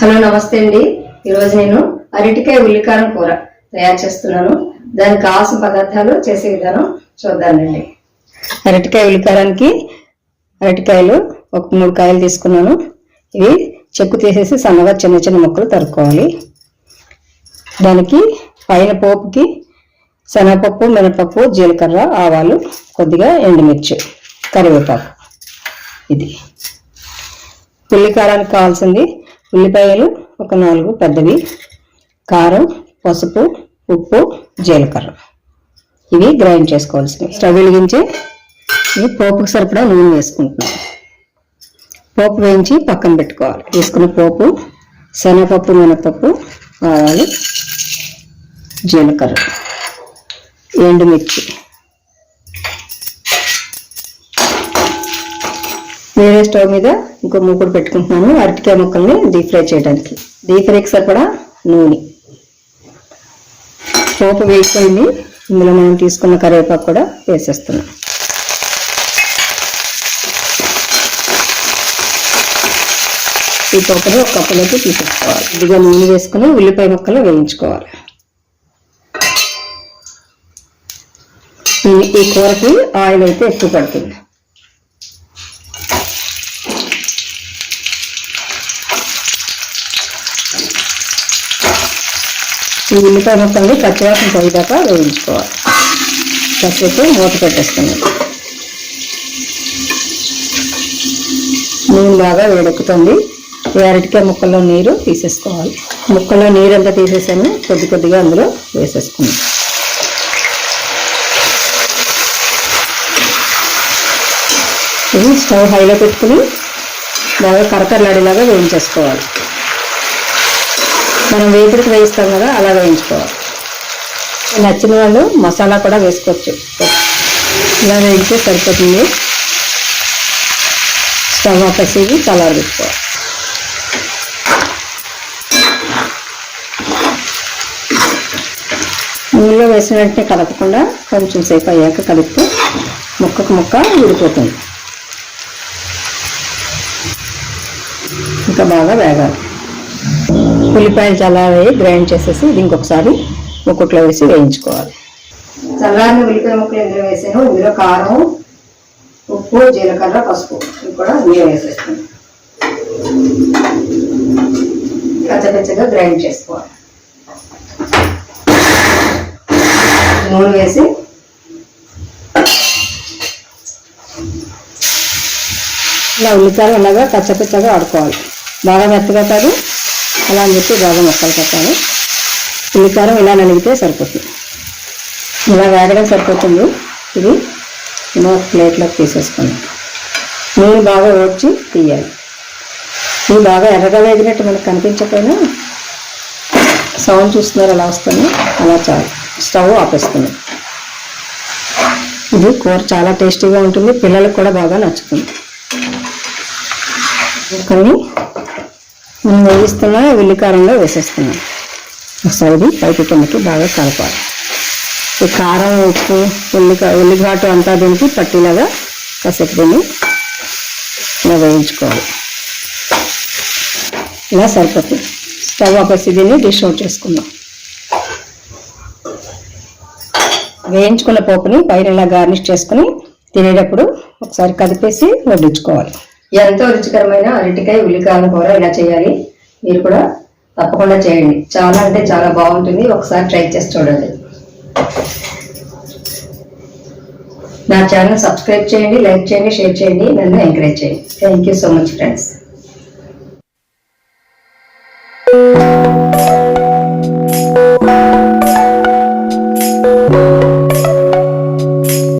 Hello నమస్తే అండి. ఈరోజు నేను అరటికాయ ఉల్లికారం కూర తయారు చేస్తున్నాను. దానికి కావాల్సిన పదార్థాలు చేసే విధానం చూద్దానండి అరటికాయ ఉల్లికారానికి అరటికాయలు ఒక మూడు కాయలు తీసుకున్నాను. ఇవి చెక్కు తీసేసి సన్నగా చిన్న చిన్న ముక్కలు తరుక్కోవాలి. దానికి పైన పోపుకి శనగపప్పు మినపప్పు జీలకర్ర ఆవాలు కొద్దిగా ఎండుమిర్చి. కరివేపాకు. ఇది. పుల్లికారానికి కావాల్సింది ఉల్లిపాయలు ఒక నాలుగు పెద్దవి. కారం పసుపు ఉప్పు జీలకర్ర. ఇవి గ్రైండ్ చేసుకోవాల్సినవి. స్టవ్ వెలిగించి ఇవి పోపుకు సరిపడా నూనె వేసుకుంటున్నాం. పోపు వేయించి పక్కన పెట్టుకోవాలి. వేసుకున్న పోపు శనగపప్పు మినపప్పు ఆవాలు జీలకర్ర. ఎండుమిర్చి. వేరే స్టవ్ మీద ఇంకో మూకుడు పెట్టుకుంటున్నాను అరటికాయ ముక్కల్ని డీప్ ఫ్రై చేయడానికి. డీప్ ఫ్రైకి సరిపడా నూనె. పోపు వేసిపోయింది ఇందులో మనం తీసుకున్న కరివేపాకు కూడా వేసేస్తున్నాం. ఈ పోపుని ఒక కప్పులోకి తీసేసుకోవాలి. ఇదిగా నూనె వేసుకుని ఉల్లిపాయ ముక్కలు వేయించుకోవాలి. ఈ కూరకి ఆయిల్ అయితే ఎక్కువ పడుతుంది. ఈ ఉల్లిపాయ ముక్కల్ని పచ్చివాసన పోయేదాకా వేయించుకోవాలి. కాసేపు మూత పెట్టేస్తున్నాను నూనె బాగా వేడెక్కుతుంది. ఈ అరటికాయ ముక్కల్లో నీరు తీసేసుకోవాలి. ముక్కల్లో నీరు అంతా తీసేసాను కొద్ది కొద్దిగా అందులో వేసేసుకున్నాం ఇది స్టవ్ హైలో పెట్టుకుని బాగా కరకరలాడేలాగా వేయించేసుకోవాలి. మనం వేపుడికి వేయిస్తాం కదా అలా వేయించుకోవాలి. నచ్చిన వాళ్ళు మసాలా కూడా వేసుకోవచ్చు. ఇలా వేయిస్తే సరిపోతుంది. స్టవ్ ఆపేసి చల్లారబెట్టుకోవాలి నూనెలో వేసిన వెంటనే కలపకుండా కొంచెం సేపు అయ్యాక కలిపితే ముక్కకు ముక్క విడిపోతుంది. ఇంకా బాగా వేగాలి. ఉల్లిపాయలు చల్లారి గ్రైండ్ చేసేసి ఇది ఇంకొకసారి ముక్కుట్లో వేసి వేయించుకోవాలి. చల్లారిన ఉల్లిపాయ ముక్కలు ఇందులో వేసాను? ఇందులో కారం ఉప్పు జీలకర్ర పసుపు. ఇవి కూడా ఇందులో వేసేస్తాను కచ్చపచ్చగా గ్రైండ్ చేసుకోవాలి. నూనె వేసి ఇలా ఉల్లిపాయలు అలాగా కచ్చపచ్చగా ఆడుకోవాలి. బాగా మెత్తగా కాదు అలా అని చెప్పి బాగా మొక్కలు పెట్టాలి. ఉల్లికారం ఇలా నలిగితే సరిపోతుంది. ఇలా వేగడం సరిపోతుంది. ఇది ఇలా ప్లేట్లోకి తీసేసుకుని నూనె బాగా ఓడ్చి తీయాలి. ఇవి బాగా ఎర్రగా వేగినట్టు మనకు కనిపించకపోయినా సౌండ్ చూస్తున్నారు అలా వస్తుంది. అలా చాలు. స్టవ్ ఆపేస్తుంది ఇది కూర చాలా టేస్టీగా ఉంటుంది. పిల్లలకు కూడా బాగా నచ్చుతుంది. కొన్ని మనం వేయిస్తున్నా ఉల్లికారంలో వేసేస్తున్నాం. ఒకసారి ఇది పైకి కిందకి బాగా కలపాలి. ఈ కారం ఉప్పు ఉల్లికా ఉల్లిఘాటు అంతా దీనికి పట్టిలాగా కాసేపు దీన్ని ఇలా వేయించుకోవాలి. ఇలా సరిపోతుంది. స్టవ్ ఆపేసి దీన్ని డిష్ అవుట్ చేసుకుందాం. వేయించుకున్న పోపుని పైన ఇలా గార్నిష్ చేసుకుని తినేటప్పుడు ఒకసారి కదిపేసి వడ్డించుకోవాలి. ఎంతో రుచికరమైన అరటికాయ ఉల్లికాయల కూర ఇలా చేయాలి. మీరు కూడా తప్పకుండా చేయండి. చాలా అంటే చాలా బాగుంటుంది. ఒకసారి ట్రై చేసి చూడండి. నా ఛానల్ సబ్స్క్రైబ్ చేయండి లైక్ చేయండి షేర్ చేయండి. నన్ను ఎంకరేజ్ చేయండి. Thank you so much friends